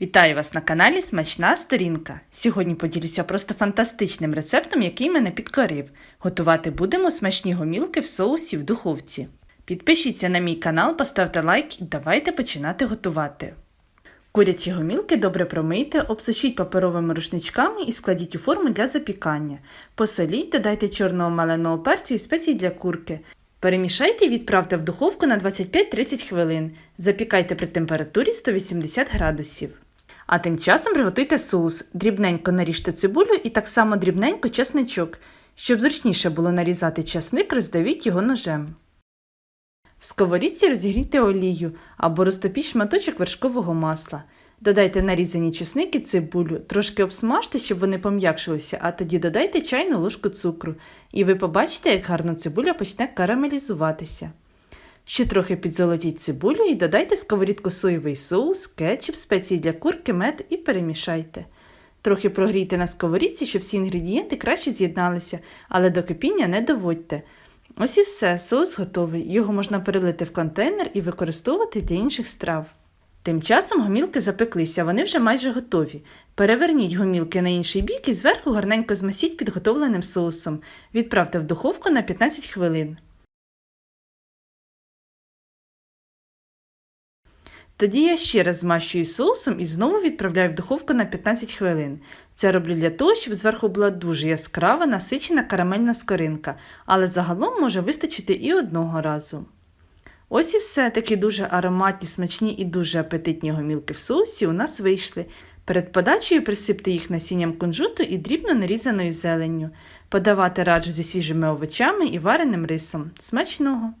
Вітаю вас на каналі Смачна Сторінка. Сьогодні поділюся просто фантастичним рецептом, який мене підкорив. Готувати будемо смачні гомілки в соусі в духовці. Підпишіться на мій канал, поставте лайк і давайте починати готувати. Курячі гомілки добре промийте, обсушіть паперовими рушничками і складіть у форму для запікання. Посоліть, додайте чорного маленого перцю і спецій для курки. Перемішайте і відправте в духовку на 25-30 хвилин. Запікайте при температурі 180 градусів. А тим часом приготуйте соус. Дрібненько наріжте цибулю і так само дрібненько чесничок. Щоб зручніше було нарізати часник, роздавіть його ножем. В сковорідці розігрійте олію або розтопіть шматочок вершкового масла. Додайте нарізані чесники цибулю, трошки обсмажте, щоб вони пом'якшилися, а тоді додайте чайну ложку цукру, і ви побачите, як гарно цибуля почне карамелізуватися. Ще трохи підзолотіть цибулю і додайте в сковорідку соєвий соус, кетчуп, спеції для курки, мед і перемішайте. Трохи прогрійте на сковорідці, щоб всі інгредієнти краще з'єдналися, але до кипіння не доводьте. Ось і все, соус готовий. Його можна перелити в контейнер і використовувати для інших страв. Тим часом гомілки запеклися, вони вже майже готові. Переверніть гомілки на інший бік і зверху гарненько змасіть підготовленим соусом. Відправте в духовку на 15 хвилин. Тоді я ще раз змащую соусом і знову відправляю в духовку на 15 хвилин. Це роблю для того, щоб зверху була дуже яскрава, насичена карамельна скоринка, але загалом може вистачити і одного разу. Ось і все таки дуже ароматні, смачні і дуже апетитні гомілки в соусі у нас вийшли. Перед подачею присипте їх насінням кунжуту і дрібно нарізаною зеленню. Подавати раджу зі свіжими овочами і вареним рисом. Смачного!